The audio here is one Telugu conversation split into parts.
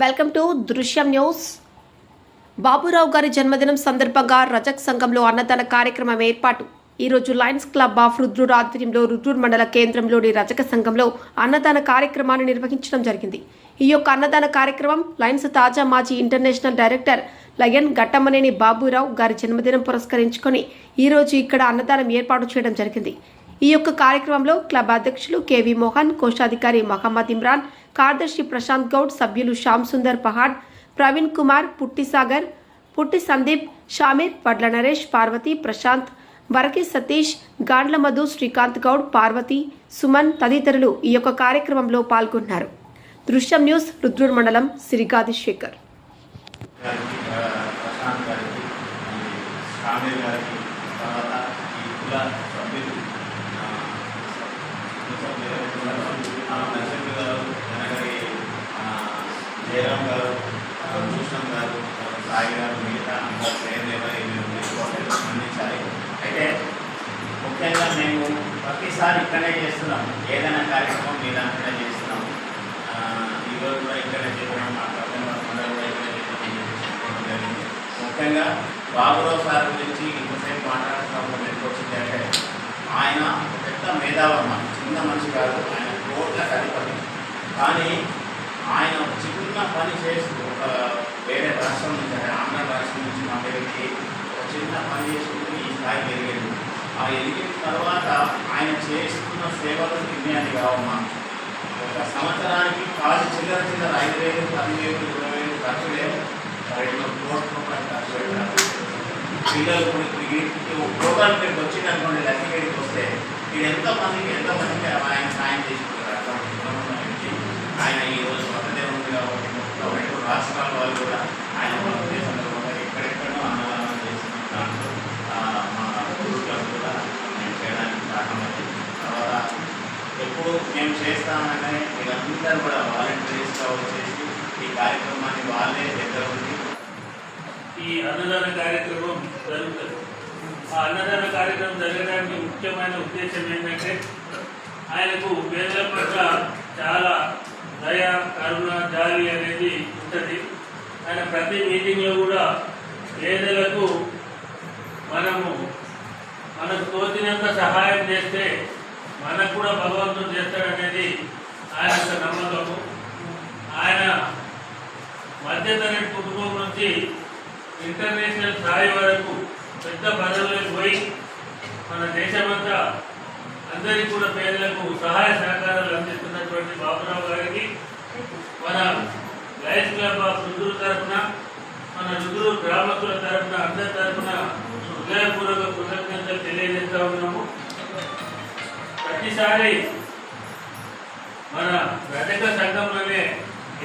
Welcome to Drushyam news. Baburao గారి జన్మదినం సందర్భంగా రజక్ సంఘంలో అన్నదాన కార్యక్రమం ఏర్పాటు. ఈరోజు లయన్స్ క్లబ్ ఆఫ్ రుద్రూర్ ఆధ్వర్యంలో రుద్రూర్ మండల కేంద్రంలోని రజక సంఘంలో అన్నదాన కార్యక్రమాన్ని నిర్వహించడం జరిగింది. ఈ యొక్క అన్నదాన కార్యక్రమం లయన్స్ తాజా మాజీ international director lion Ghattamaneni Baburao గారి జన్మదినం పురస్కరించుకొని ఈరోజు ఇక్కడ అన్నదానం ఏర్పాటు చేయడం జరిగింది. ఈ యొక్క కార్యక్రమంలో క్లబ్ అధ్యక్షులు కేవి మోహన్ కోశాధికారి మహమ్మద్ ఇమ్రాన్ కార్యదర్శి ప్రశాంత్ గౌడ్ సభ్యులు శ్యామ్ సుందర్ పహాడ్ ప్రవీణ్ కుమార్ పుట్టిసాగర్ పుట్టి సందీప్ షామీర్ వడ్ల నరేష్ పార్వతి ప్రశాంత్ వరకి సతీష్ గాండ్ల మధు శ్రీకాంత్ గౌడ్ పార్వతి సుమన్ తదితరులు ఈ యొక్క కార్యక్రమంలో పాల్గొన్నారు. దృశ్యం న్యూస్ రుద్రూర్ మండలం సిరిగాది శేఖర్ ప్రశాంత్ గారికి ఈ షామీర్ గారికి తర్వాత ఈ కుల సభ్యులు ఆ, కుల సభ్యులు ఎవరు? ఆ, నరసింహ గారు వెనకరి జయరాం గారు ఆ, గారు సాయి గారు మిగతా అందరూ స్పందించాలి అయితే ముఖ్యంగా మేము ప్రతిసారి ఇక్కడే చేస్తున్నాం ఏదైనా కార్యక్రమం మీ చేస్తున్నాం ఈరోజు కూడా ఇక్కడే చేయడం మాట్లాడడం కూడా ఇక్కడే చేయడం జరిగింది ముఖ్యంగా బాబురావు సార్ గురించి ఇంతసేపు మాట్లాడుతున్నాము ఎందుకు వచ్చింది అంటే ఆయన పెద్ద మేధావమ్మ చిన్న మనిషి కాదు. ఆయన కోట్లకు అధిపతి కానీ ఆయన చిన్న పని చేస్తూ ఒక వేరే రాష్ట్రం నుంచి అంటే ఆంధ్ర రాష్ట్రం నుంచి మా దగ్గరికి ఒక చిన్న పని చేసుకుంటూ ఈ స్థాయికి ఎదిగింది ఆ ఎదిగిన తర్వాత ఆయన చేస్తున్న సేవలు నిర్ణయాన్ని కావమ్మా ఒక సంవత్సరానికి కాదు చిల్లర చిల్లర ఐదు వేలు పది వేలు ఇరవై వేలు ఖర్చు లేదు రెండు కోట్ల రూపాయలు ఖర్చు పెట్టారు. పిల్లలు కూడా తిరిగి ప్రోగ్రామ్ మీకు వచ్చింది అనుకోండి లక్ష్మీగడికి వస్తే ఇది ఎంతమందికి ఎంతమందికి ఆయన సాయం చేసుకుంటారు ఆయన ఈ రోజు పక్కనే ఉంది కాబట్టి మొత్తం రెండు రాష్ట్రాల వాళ్ళు కూడా ఆయన భారతదేశంలో కూడా ఎక్కడెక్కడో అన్నదానం చేసిన దాంట్లో ఆ, మా గురువులు కూడా మేము చేయడానికి కారణమైంది తర్వాత ఎప్పుడు మేము చేస్తామనగానే వీళ్ళందరూ కూడా వాలంటీర్స్గా వచ్చేసి ఈ కార్యక్రమాన్ని వాళ్ళే దగ్గర ఉండి ఈ అన్నదాన కార్యక్రమం జరుగుతుంది. ఆ అన్నదాన కార్యక్రమం జరగడానికి ముఖ్యమైన ఉద్దేశం ఏంటంటే ఆయనకు పేదల పట్ల ప్రతి మీటింగ్లో కూడా పేదలకు మనము మనకు తోచినంత సహాయం చేస్తే మనకు కూడా భగవంతుడు చేస్తాడనేది ఆయన యొక్క నమ్మకము. ఆయన మధ్యతరగతి కుటుంబం నుంచి ఇంటర్నేషనల్ స్థాయి వరకు పెద్ద పదవులకు పోయి మన దేశమంతా అందరికీ కూడా పేదలకు సహాయ సహకారాలు అందిస్తున్నటువంటి బాబురావు గారికి మన లయన్స్ క్లబ్ ఆఫ్ రుద్రు తరఫున మన రుద్రు గ్రామస్తుల తరఫున అందరి తరఫున హృదయపూర్వక కృతజ్ఞతలు తెలియజేస్తా ఉన్నాము. ప్రతిసారి మన రజక సంఘంలోనే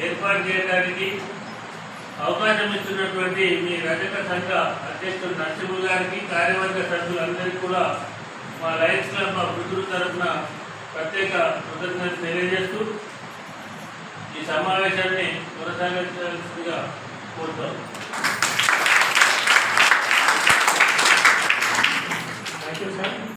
ఏర్పాటు చేయడానికి అవకాశం ఇస్తున్నటువంటి మీ రజక సంఘ అధ్యక్షుడు నరసింహ గారికి కార్యవర్గ సభ్యులందరికీ కూడా మా లయన్స్ క్లబ్ మా వృద్ధుల తరఫున ప్రత్యేక కృతజ్ఞతలు తెలియజేస్తూ ఈ సమావేశాన్ని కొనసాగించాల్సిందిగా కోరుతాం థ్యాంక్ యూ సార్